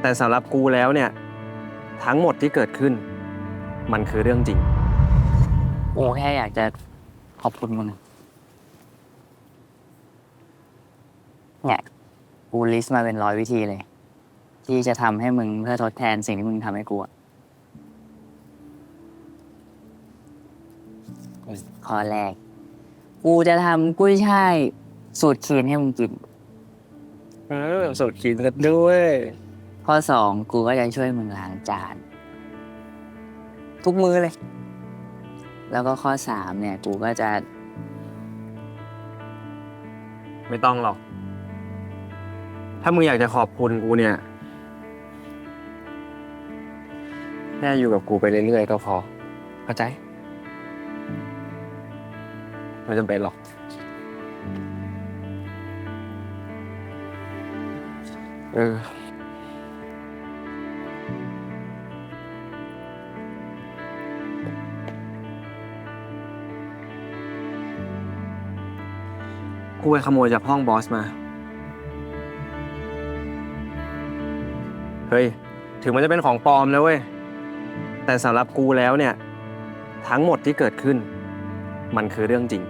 แต่สำหรับกูแล้วเนี่ย ทั้งหมดที่เกิดขึ้น มันคือเรื่องจริง กูแค่อยากจะขอบคุณมึงเนี่ยกูลิสต์มาเป็นร้อยวิธีเลย ที่จะทำให้มึงเพื่อทดแทนสิ่งที่มึงทำให้กูอะนี่ข้อแรก กูจะทำกุ้ยช่ายสูตรคีนให้มึงกินเออสดกินกันด้วย ข้อสองกูก็จะช่วยมึงล้างจาน ทุกมือเลย แล้วก็ข้อสามเนี่ย กูก็จะ ไม่ต้องหรอก ถ้ามึงอยากจะขอบคุณกูเนี่ย แค่อยู่กับกูไปเรื่อยๆก็พอ เข้าใจ ไม่จำเป็นหรอก เออ กูไปขโมยจากห้องบอสมา เฮ้ย ถึงมันจะเป็นของปลอมแล้วเว้ย แต่สำหรับกูแล้วเนี่ย ทั้งหมดที่เกิดขึ้น มันคือเรื่องจริง